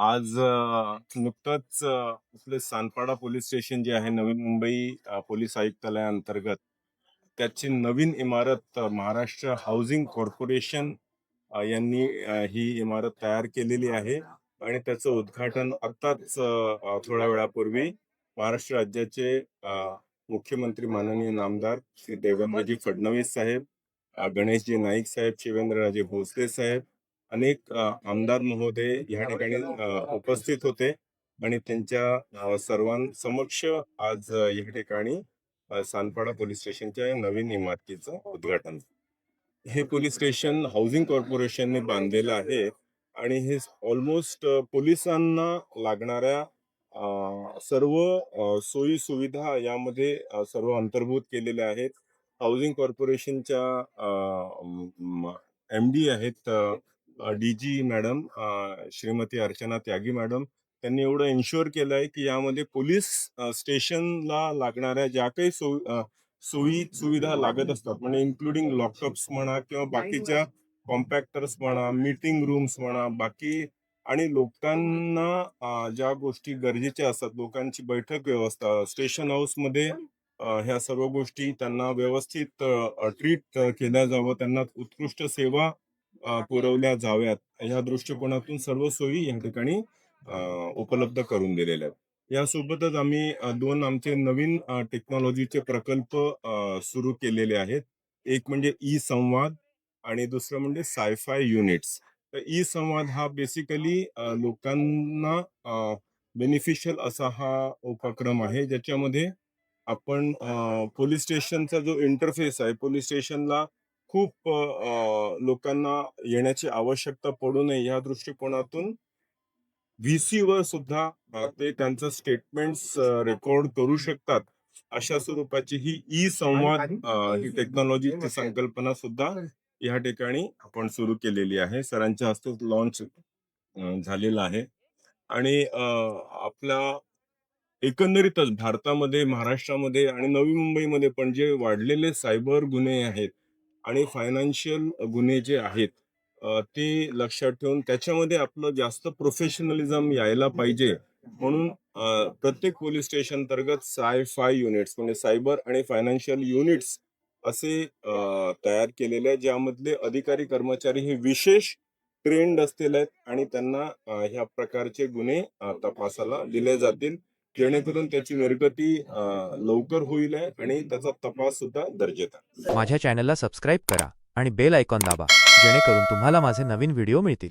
आज अ, नुकतंच अ, आपले सानपाडा पोलीस स्टेशन जे आहे नवी मुंबई अ, पोलीस आयुक्तालयाअंतर्गत त्याची नवीन इमारत अ, महाराष्ट्र हाऊसिंग कॉर्पोरेशन अ, यांनी अ, ही इमारत तयार केलेली आहे. आणि त्याचं उद्घाटन आत्ताच अ, अ, थोड्या वेळापूर्वी महाराष्ट्र राज्याचे अ, मुख्यमंत्री माननीय नामदार श्री देवेंद्रजी फडणवीस साहेब अ, गणेशजी नाईक साहेब शिवेंद्रराजे भोसले साहेब अनेक आमदार महोदय या ठिकाणी उपस्थित होते आणि त्यांच्या सर्वांसमक्ष आज या ठिकाणी सानपाडा पोलीस स्टेशनच्या नवीन इमारतीचं उद्घाटन हे पोलीस स्टेशन हाऊसिंग कॉर्पोरेशनने बांधलेलं आहे आणि हे ऑलमोस्ट पोलिसांना लागणाऱ्या सर्व सोयी सुविधा यामध्ये सर्व अंतर्भूत केलेल्या आहेत. हाऊसिंग कॉर्पोरेशनच्या एम डी आहेत D G madam Shrimati Archana Tyagi madam त्यांनी एवढं इन्शुअर केलंय की यामध्ये पोलीस स्टेशनला लागणाऱ्या ज्या काही सोयी सोयी सुविधा लागत असतात म्हणजे इन्क्लुडिंग लॉकअप्स म्हणा किंवा बाकीच्या कॉम्पॅक्टर्स म्हणा मीटिंग रूम्स म्हणा बाकी आणि लोकांना ज्या गोष्टी गरजेच्या असतात लोकांची बैठक व्यवस्था स्टेशन हाऊसमध्ये अ, ह्या सर्व गोष्टी त्यांना व्यवस्थित ट्रीट केल्या जावं त्यांना उत्कृष्ट सेवा अ, पुरवल्या जाव्यात. ह्या दृष्टिकोनातून सर्व सोयी या ठिकाणी अ, उपलब्ध करून दिलेल्या आहेत. यासोबतच आम्ही अ, दोन आमचे नवीन अ, टेक्नॉलॉजीचे प्रकल्प सुरू केलेले आहेत. एक म्हणजे ई संवाद आणि दुसरं म्हणजे सायफाय युनिट्स. तर ई संवाद हा बेसिकली लोकांना बेनिफिशियल असा हा उपक्रम आहे ज्याच्यामध्ये आपण पोलीस स्टेशनचा जो इंटरफेस आहे पोलीस स्टेशनला खूप लोकांना येण्याची आवश्यकता पडू नये या दृष्टिकोनातून व्हीसी वर सुद्धा ते त्यांचं स्टेटमेंट्स रेकॉर्ड करू शकतात. अशा स्वरूपाची ही ई संवाद ही टेक्नॉलॉजीची संकल्पना सुद्धा या ठिकाणी आपण सुरू केलेली आहे. सरांच्या हस्ते लॉन्च झालेला आहे. आणि अ, आपल्या एकंदरीतच भारतामध्ये महाराष्ट्रामध्ये आणि नवी मुंबईमध्ये पण जे वाढलेले सायबर गुन्हे आहेत आणि फायनान्शियल गुन्हे जे आहेत ते लक्षात ठेवून त्याच्यामध्ये आपलं जास्त प्रोफेशनलिझम यायला पाहिजे. म्हणून प्रत्येक पोलीस स्टेशन अंतर्गत साय फाय युनिट्स म्हणजे सायबर आणि फायनान्शियल युनिट्स असे तयार केलेले आहेत. ज्यामधले अधिकारी कर्मचारी हे विशेष ट्रेंड असलेले आहेत आणि त्यांना ह्या प्रकारचे गुन्हे तपासाला दिले जातील. जेणेकरून त्याची निर्गती लवकर होईल आणि त्याचा तपास सुद्धा दर्जेत माझ्या चॅनलला सबस्क्राईब करा आणि बेल आयकॉन दाबा जेणेकरून तुम्हाला माझे नवीन व्हिडिओ मिळतील.